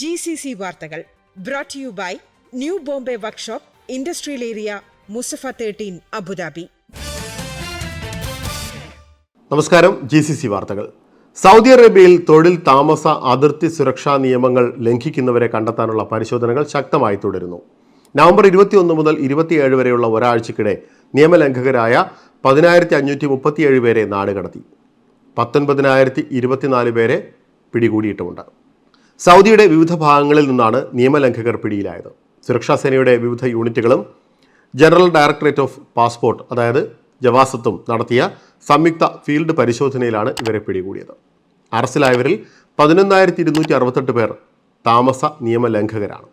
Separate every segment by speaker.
Speaker 1: G C C വാർത്തകൾ brought you by new Bombay workshop industrial area Musaffah thirteen Abu Dhabi
Speaker 2: നമസ്കാരം G C C വാർത്തകൾ. Saudi അറേബ്യയിൽ തൊഴിൽ താമസ അതിർത്തി സുരക്ഷാ നിയമങ്ങൾ ലംഘിക്കുന്നവരെ കണ്ടെത്താനുള്ള പരിശോധനകൾ ശക്തമായി തുടരുന്നു. നവംബർ ഇരുപത്തിയൊന്ന് മുതൽ ഇരുപത്തിയേഴ് വരെയുള്ള ഒരാഴ്ചക്കിടെ നിയമലംഘകരായ പതിനായിരത്തി അഞ്ഞൂറ്റി മുപ്പത്തിയേഴ് പേരെ നാടുകടത്തി. പത്തൊൻപതിനായിരത്തി ഇരുപത്തിനാല് പേരെ പിടികൂടിയിട്ടുമുണ്ട്. സൗദിയുടെ വിവിധ ഭാഗങ്ങളിൽ നിന്നാണ് നിയമലംഘകർ പിടിയിലായത്. സുരക്ഷാ സേനയുടെ വിവിധ യൂണിറ്റുകളും ജനറൽ ഡയറക്ടറേറ്റ് ഓഫ് പാസ്പോർട്ട് അതായത് ജവാസത്തും നടത്തിയ സംയുക്ത ഫീൽഡ് പരിശോധനയിലാണ് ഇവരെ പിടികൂടിയത്. അറസ്റ്റിലായവരിൽ പതിനൊന്നായിരത്തി ഇരുന്നൂറ്റി അറുപത്തെട്ട് പേർ താമസ നിയമലംഘകരാണ്.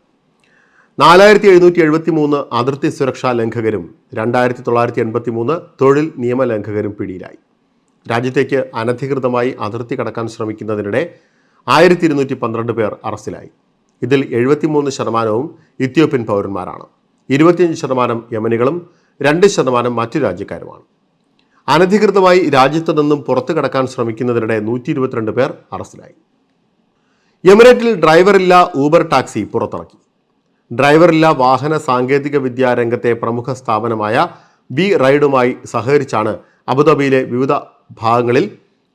Speaker 2: നാലായിരത്തി എഴുന്നൂറ്റി എഴുപത്തി മൂന്ന് അതിർത്തി സുരക്ഷാ ലംഘകരും രണ്ടായിരത്തി തൊള്ളായിരത്തി എൺപത്തി മൂന്ന് തൊഴിൽ നിയമലംഘകരും പിടിയിലായി. രാജ്യത്തേക്ക് അനധികൃതമായി അതിർത്തി കടക്കാൻ ശ്രമിക്കുന്നതിനിടെ ആയിരത്തി ഇരുന്നൂറ്റി പന്ത്രണ്ട് പേർ അറസ്റ്റിലായി. ഇതിൽ എഴുപത്തിമൂന്ന് ശതമാനവും ഇത്യോപ്യൻ പൗരന്മാരാണ്. ഇരുപത്തിയഞ്ച് ശതമാനം യമനികളും രണ്ട് ശതമാനം മറ്റു രാജ്യക്കാരുമാണ്. അനധികൃതമായി രാജ്യത്ത് നിന്നും പുറത്തു കടക്കാൻ ശ്രമിക്കുന്നതിനിടെ നൂറ്റി ഇരുപത്തിരണ്ട് പേർ അറസ്റ്റിലായി. എമിറേറ്റിൽ ഡ്രൈവറില്ല ഊബർ ടാക്സി പുറത്തിറക്കി. ഡ്രൈവറില്ല വാഹന സാങ്കേതിക വിദ്യാ രംഗത്തെ പ്രമുഖ സ്ഥാപനമായ ബി റൈഡുമായി സഹകരിച്ചാണ് അബുദാബിയിലെ വിവിധ ഭാഗങ്ങളിൽ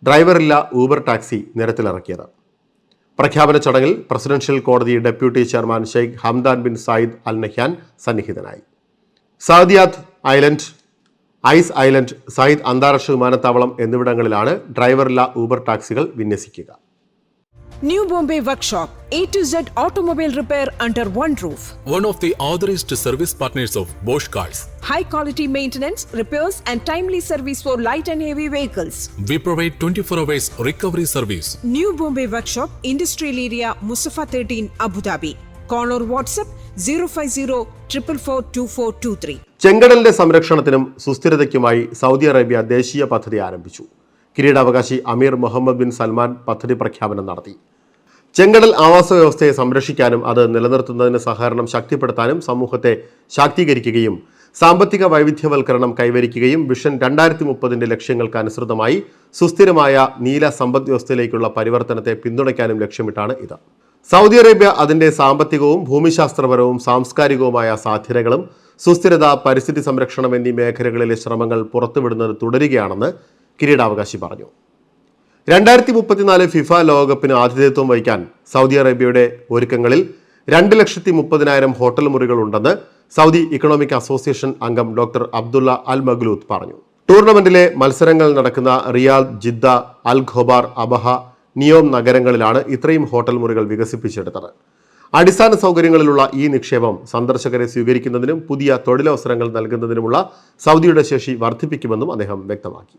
Speaker 2: ഡ്രൈവറില്ല ഊബർ ടാക്സി നിരത്തിലിറക്കിയത്. പ്രഖ്യാപന ചടങ്ങിൽ പ്രസിഡൻഷ്യൽ കോടതി deputy chairman Sheikh Hamdan bin Zayed Al Nahyan സന്നിഹിതനായി. Saadiyat island Yas island Zayed അന്താരാഷ്ട്ര വിമാനത്താവളം എന്നിവിടങ്ങളിലാണ് ഡ്രൈവറില്ല ഊബർ ടാക്സികൾ വിന്യസിക്കുക.
Speaker 1: New Bombay Workshop, A to Z automobile repair under one roof.
Speaker 3: one of the authorized service partners of Bosch Cars.
Speaker 1: high quality maintenance, repairs, and timely service for light and heavy vehicles.
Speaker 3: We provide 24 hours recovery service.
Speaker 1: New Bombay Workshop, Industrial Area, Musafa 13, Abu Dhabi. Call or WhatsApp 050 444
Speaker 2: ചെങ്കടലിന്റെ സംരക്ഷണത്തിനും സുസ്ഥിരതയ്ക്കുമായി Saudi Arabia ദേശീയ പദ്ധതി ആരംഭിച്ചു കിരീടാവകാശി അമീർ Muhammad bin Salman പദ്ധതി പ്രഖ്യാപനം നടത്തി. ചെങ്കടൽ ആവാസ വ്യവസ്ഥയെ സംരക്ഷിക്കാനും അത് നിലനിർത്തുന്നതിന് സഹകരണം ശക്തിപ്പെടുത്താനും സമൂഹത്തെ ശാക്തീകരിക്കുകയും സാമ്പത്തിക വൈവിധ്യവൽക്കരണം കൈവരിക്കുകയും വിഷൻ രണ്ടായിരത്തി മുപ്പതിന്റെ ലക്ഷ്യങ്ങൾക്ക് അനുസൃതമായി സുസ്ഥിരമായ നീല സമ്പദ് വ്യവസ്ഥയിലേക്കുള്ള പരിവർത്തനത്തെ പിന്തുണയ്ക്കാനും ലക്ഷ്യമിട്ടാണ് ഇത്. സൗദി അറേബ്യ അതിന്റെ സാമ്പത്തികവും ഭൂമിശാസ്ത്രപരവും സാംസ്കാരികവുമായ സാധ്യതകളും സുസ്ഥിരത പരിസ്ഥിതി സംരക്ഷണം എന്നീ മേഖലകളിലെ ശ്രമങ്ങൾ പുറത്തുവിടുന്നത് തുടരുകയാണെന്ന് കിരീടാവകാശി പറഞ്ഞു. രണ്ടായിരത്തി മുപ്പത്തിനാല് ഫിഫ ലോകകപ്പിന് ആതിഥേയത്വം വഹിക്കാൻ സൗദി അറേബ്യയുടെ ഒരുക്കങ്ങളിൽ രണ്ട് ലക്ഷത്തി മുപ്പതിനായിരം ഹോട്ടൽ മുറികൾ ഉണ്ടെന്ന് സൗദി ഇക്കണോമിക് അസോസിയേഷൻ അംഗം ഡോക്ടർ അബ്ദുള്ള അൽ മഗ്ലൂത്ത് പറഞ്ഞു. ടൂർണമെന്റിലെ മത്സരങ്ങൾ നടക്കുന്ന Riyadh Jeddah Al Khobar Abha Neom നഗരങ്ങളിലാണ് ഇത്രയും ഹോട്ടൽ മുറികൾ വികസിപ്പിച്ചെടുത്തത്. അടിസ്ഥാന സൗകര്യങ്ങളിലുള്ള ഈ നിക്ഷേപം സന്ദർശകരെ സ്വീകരിക്കുന്നതിനും പുതിയ തൊഴിലവസരങ്ങൾ നൽകുന്നതിനുമുള്ള സൗദിയുടെ ശേഷി വർദ്ധിപ്പിക്കുമെന്നും അദ്ദേഹം വ്യക്തമാക്കി.